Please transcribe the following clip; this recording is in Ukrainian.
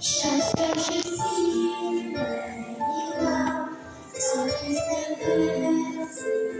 щастя в житті мені дав, зорі небесні.